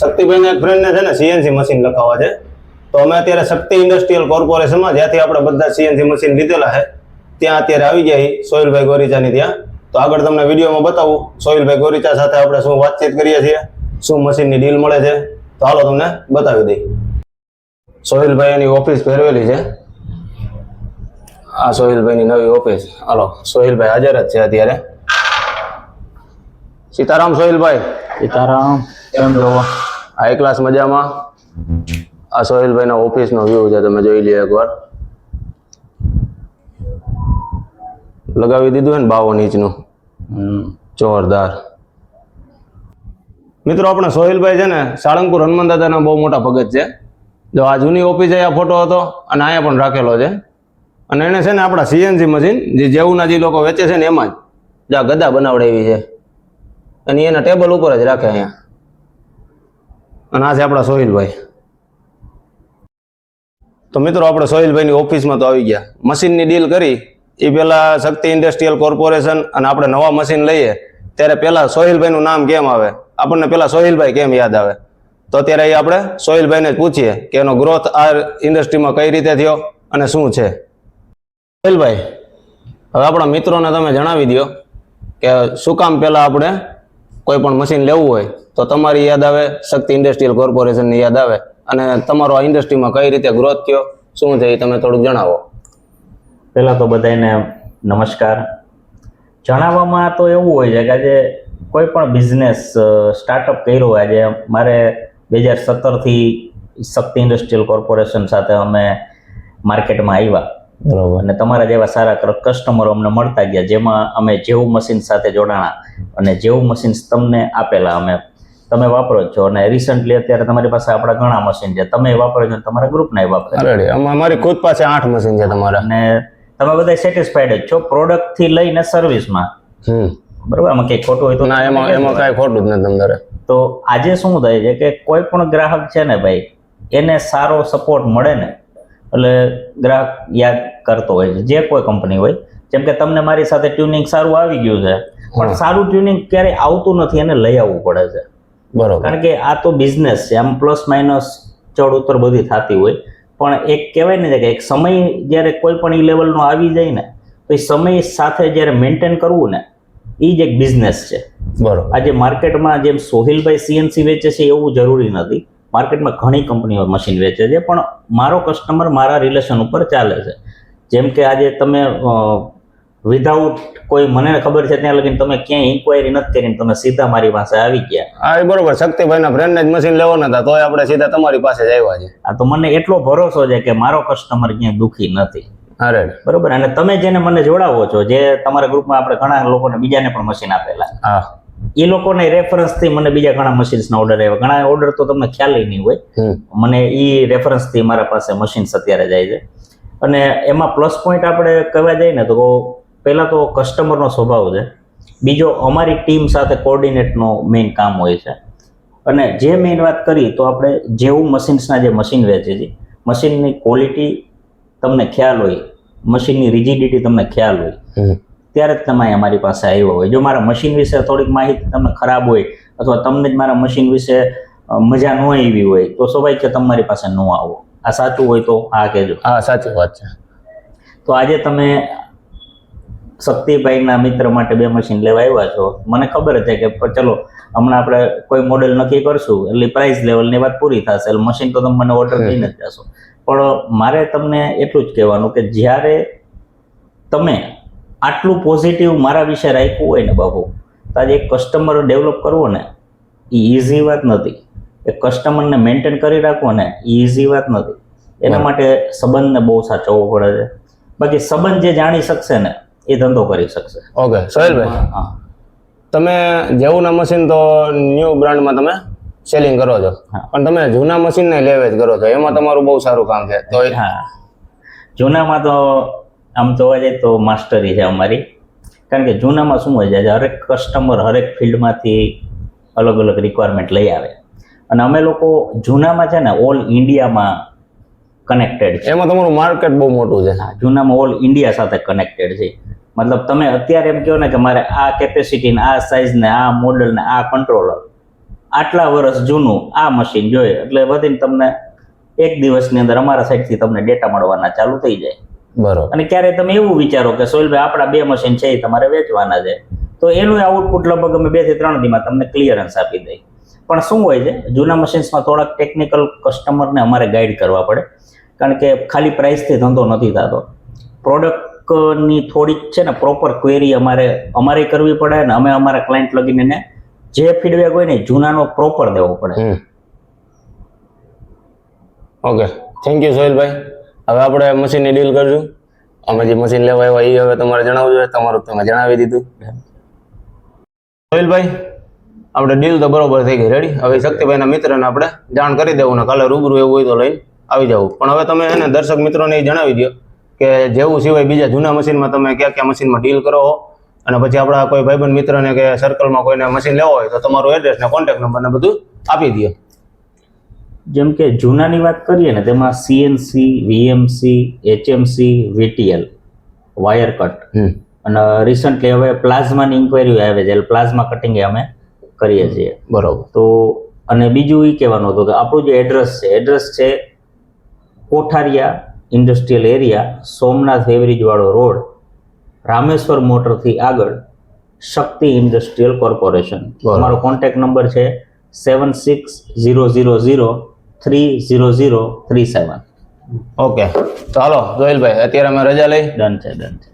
શક્તિભાઈના એક ફ્રેન્ડને છે ને સીએનસી મશીન લખાવવા છે. તો અમે અત્યારે શક્તિ ઇન્ડસ્ટ્રીયલ કોર્પોરેશનમાં જ્યાંથી આપણે બધા સીએનસી મશીન લીધેલા છે, ત્યાં અત્યારે આવી ગયા સોહિલભાઈ ગોરીચાની ત્યાં. તો આગળ તમને વિડીયોમાં બતાવું, સોહિલભાઈ ગોરીચા સાથે આપણે શું વાતચીત કરીએ છીએ, શું મશીનની ડીલ મળે છે. તો હાલો તમને બતાવી દઈ સોહિલભાઈ એની ઓફિસ ફેરવેલી છે. આ સોહિલભાઈની નવી ઓફિસ હાલો, સોહિલભાઈ હાજર જ છે અત્યારે. સીતારામ સોહિલભાઈ. સીતારામ. કેમ છો? હાઈ ક્લાસ મજામાં. આ સોહિલભાઈના ઓફિસનો વ્યૂ છે તમે જોઈ લ્યો એકવાર. લગાવી દીધું છે ને બાવન ઇંચનું. જોરદાર. મિત્રો આપણે સોહિલભાઈ છે ને સાળંગપુર હનુમાન દાદાના બહુ મોટા ભગત છે. જો આ જૂની ઓફિસ આ ફોટો હતો અને અહીંયા પણ રાખેલો છે. અને એને છે ને આપણા સીએનસી મશીન જે જેવુંના જે લોકો વેચે છે ને એમાં જ જે આ ગદા બનાવડાવી છે. અને એના ટેબલ ઉપર જ રાખે અહીંયા. અને આ છે આપણા સોહિલભાઈ. તો મિત્રો, આપણે સોહિલભાઈની ઓફિસમાં તો આવી ગયા. મશીનની ડીલ કરી. એ પહેલાં શક્તિ ઇન્ડસ્ટ્રીયલ કોર્પોરેશન અને આપણે નવા મશીન લઈએ, ત્યારે પહેલાં સોહિલભાઈનું નામ કેમ આવે? આપણને પહેલાં સોહિલભાઈ કેમ યાદ આવે? તો અત્યારે એ આપણે સોહિલભાઈને પૂછીએ કે એનો ગ્રોથ આ ઇન્ડસ્ટ્રીમાં કઈ રીતે થયો અને શું છે. સોહિલભાઈ, હવે આપણા મિત્રોને તમે જણાવી દો કે શું કામ પહેલાં આપણે કોઈ પણ મશીન લેવું હોય? તો તમારી યાદ આવે? શક્તિ ઇન્ડસ્ટ્રીયલ કોર્પોરેશનની યાદ આવે? અને તમારો આ ઇન્ડસ્ટ્રીમાં કઈ રીતે ગ્રોથ થયો? શું છે એ તમે થોડુંક જણાવો. પહેલા તો બધાને નમસ્કાર. જણાવવામાં તો એવું હોય છે કે આજે કોઈ પણ બિઝનેસ સ્ટાર્ટઅપ કર્યો હોય આજે મારે બે હજાર સત્તરથી શક્તિ ઇન્ડસ્ટ્રીયલ કોર્પોરેશન સાથે અમે માર્કેટમાં આવ્યા. બરોબર. અને તમારા જેવા સારા કસ્ટમરો અમને મળતા ગયા જેમાં અમે જેવું મશીન સાથે જોડાણા અને જેવું મશીન તમને આપેલા અમે તમે વાપરો છો અને રિસન્ટલી અત્યારે તમારી પાસે આપણા ઘણા મશીન છે. તમે વાપરો છો તમારા ગ્રુપના વાપરે અમારી ખુદ પાસે આઠ મશીન છે તમારા. અને તમે બધા સેટિસ્ફાઈડ જ છો પ્રોડક્ટથી લઈને સર્વિસમાં બરોબર બરાબર? આમાં કઈ ખોટું હોય તો ના એમાં એમાં કઈ ખોટું જ નથી તમારે તો આજે શું થાય છે કે કોઈ પણ ગ્રાહક છે ને ભાઈ એને સારો સપોર્ટ મળે ને એટલે ગ્રાહક યાદ કરતો હોય છે. જે કોઈ કંપની હોય જેમ કે તમને મારી સાથે ટ્યુનિંગ સારું આવી ગયું છે પણ સારું ટ્યુનિંગ ક્યારેય આવતું નથી એને લઈ આવવું પડે છે. બરોબર. કારણ કે આ તો બિઝનેસ છે. આમ પ્લસ માઇનસ ચડ ઉતર બધી થતી હોય. પણ એક કહેવાય ને કે એક સમય જ્યારે કોઈ પણ એ લેવલનો આવી જાય ને તો એ સમય સાથે જ્યારે મેન્ટેન કરવું ને એ જ એક બિઝનેસ છે. બરોબર. આજે માર્કેટમાં જેમ સોહિલભાઈ સીએનસી વેચે છે એવું જરૂરી નથી. માર્કેટમાં ઘણી કંપનીઓ મશીન વેચે છે. પણ મારો કસ્ટમર મારા રિલેશન ઉપર ચાલે છે. જેમ કે આજે તમે વિધાઉટ કોઈ મને ખબર છે ત્યાં લગીને તમે ક્યાંય ઇન્ક્વાયરી નથી કરીને તમે સીધા મારી પાસે આવી ગયા. હા એ બરોબર. શક્તિભાઈના ફ્રેન્ડને જ મશીન લેવાના હતા તોય આપણે સીધા તમારી પાસે જ આવ્યા છે આ તો મને એટલો ભરોસો છે કે મારો કસ્ટમર ક્યાંય દુખી નથી. અરે. બરોબર? અને તમે જેને મને જોડાવો છો જે તમારા ગ્રુપમાં આપણે ઘણા લોકોને બીજાને પણ મશીન આપેલા. એ લોકોને રેફરન્સથી મને બીજા ઘણા મશીન્સના ઓર્ડર આવ્યા. ઘણા ઓર્ડર તો તમને ખ્યાલ નહીં હોય. મને એ રેફરન્સથી મારા પાસે મશીન્સ અત્યારે જાય છે. અને એમાં પ્લસ પોઈન્ટ આપણે કહેવા જઈએ ને તો પહેલાં તો કસ્ટમરનો સ્વભાવ છે. બીજો અમારી ટીમ સાથે કોર્ડિનેટનો મેઇન કામ હોય છે. અને જે મેઇન વાત કરી તો આપણે જેવું મશીન્સના જે મશીન વેચે છે મશીનની ક્વોલિટી તમને ખ્યાલ હોય મશીનની રિજિડિટી તમને ખ્યાલ હોય ત્યારે જ તમે અમારી પાસે આવ્યો હોય. જો મારા મશીન વિશે થોડીક માહિતી તમને ખરાબ હોય અથવા તમને જ મારા મશીન વિશે મજા ન આવી હોય તો સ્વાભાવિક છે તમારી પાસે ન આવો. આ સાચું હોય તો હા કહેજો. હા સાચી વાત છે. તો આજે તમે શક્તિભાઈના મિત્ર માટે બે મશીન લેવા આવ્યા છો. મને ખબર છે કે ચલો હમણાં આપણે કોઈ મોડેલ નક્કી કરશું એટલે પ્રાઇસ લેવલની વાત પૂરી થશે એટલે મશીન તો તમે મને ઓર્ડર દઈને જ જશો. પણ મારે તમને એટલું જ કહેવાનું કે જ્યારે તમે આટલું પોઝિટિવ મારા વિશે રાખ્યું હોય ને બાબુ તો આજે એક કસ્ટમર ડેવલપ કરવો ને એ ઇઝી વાત નથી. એક કસ્ટમરને મેન્ટેન કરી રાખવો ને એ ઇઝી વાત નથી. એના માટે સંબંધને બહુ સાચવવો પડે છે. બાકી સંબંધ જે જાણી શકશે ને એ ધંધો કરી શકશે. ઓકે સોહેલભાઈ હા તમે જેવુંના મશીન તો ન્યૂ બ્રાન્ડમાં તમે સેલિંગ કરો છો. પણ તમે જૂના મશીનને લેવેજ કરો છો. એમાં તમારું બહુ સારું કામ છે. તો હા. જૂનામાં તો આમ જોવા જઈએ તો માસ્ટરી છે અમારી. કારણ કે જૂનામાં શું હોય છે હરેક કસ્ટમર હરેક ફિલ્ડમાંથી અલગ અલગ રિક્વાયરમેન્ટ લઈ આવે. અને અમે લોકો જૂનામાં છે ને ઓલ ઇન્ડિયામાં કનેક્ટેડ છે. એમાં તમારું માર્કેટ બહુ મોટું છે. હા, જૂનામાં ઓલ ઇન્ડિયા સાથે કનેક્ટેડ છે. મતલબ તમે અત્યારે એમ કહો ને કે મારે આ કેપેસિટી ને આ સાઇઝ ને આ મોડલ ને આ કંટ્રોલર આટલા વર્ષ જૂનું આ મશીન જોઈએ. એટલે વધીને તમને એક દિવસની અંદર અમારા સાઈડથી તમને ડેટા મળવાના ચાલુ થઈ જાય. બરોબર. અને ક્યારે તમે એવું વિચારો કે સોહિલભાઈ આપણા બે મશીન છે એ તમારે વેચવાના છે. તો એનું આઉટપુટ લગભગ અમે બેથી ત્રણ દીમાં તમને ક્લિયરન્સ આપી દઈએ. પણ શું હોય છે? જૂના મશીન્સમાં થોડાક ટેકનિકલ કસ્ટમરને અમારે ગાઈડ કરવા પડે. કારણ કે ખાલી પ્રાઇસથી ધંધો નથી થતો. પ્રોડક્ટની થોડીક છે ને પ્રોપર ક્વેરી અમારે અમારે કરવી પડે ને અમે અમારા ક્લાયન્ટ લગીને એને જે ફીડબેક હોય ને જૂનાનો પ્રોપર દેવો પડે. ઓકે થેન્ક યુ સોહિલભાઈ. હવે આપણે મશીનની ડીલ કરશું. અમે જે મશીન લેવા આવ્યા એ હવે તમારે જણાવવું જોઈએ. તમારું તમે જણાવી દીધું. સોહિલભાઈ, આપણે ડીલ તો બરોબર થઈ ગઈ. રેડી હવે શક્તિભાઈના મિત્રને આપણે જાણ કરી દેવું ને કાલે રૂબરૂ એવું હોય તો લઈને આવી જવું. પણ હવે તમે એને દર્શક મિત્રોને એ જણાવી દો કે જેવું સિવાય બીજા જૂના મશીનમાં તમે કયા કયા મશીનમાં ડીલ કરો અને પછી આપણા કોઈ ભાઈબંધ મિત્રને કે સર્કલમાં કોઈને મશીન લેવો હોય તો તમારું એડ્રેસ ને કોન્ટેક્ટ નંબર ને બધું આપી દો. જેમ કે જૂનાની વાત કરીએ ને તેમાં CNC VMC HMC VTL wire cut અને રિસન્ટલી હવે પ્લાઝમાની ઇન્ક્વાયરી આવે છે એટલે પ્લાઝમા કટિંગ અમે કરીએ છીએ. બરોબર. તો અને બીજું એ કહેવાનું હતું કે આપણું જે એડ્રેસ છે એડ્રેસ છે કોઠારિયા ઇન્ડસ્ટ્રીયલ એરિયા સોમનાથ એવરેજવાળો રોડ રામેશ્વર મોટરથી આગળ શક્તિ ઇન્ડસ્ટ્રીયલ કોર્પોરેશન. અમારો કોન્ટેક્ટ નંબર છે seven six zero zero zero three zero zero three seven. Okay. ચાલો જોઈલભાઈ અત્યારે અમે રજા લઈ. ડન છે ડન છે.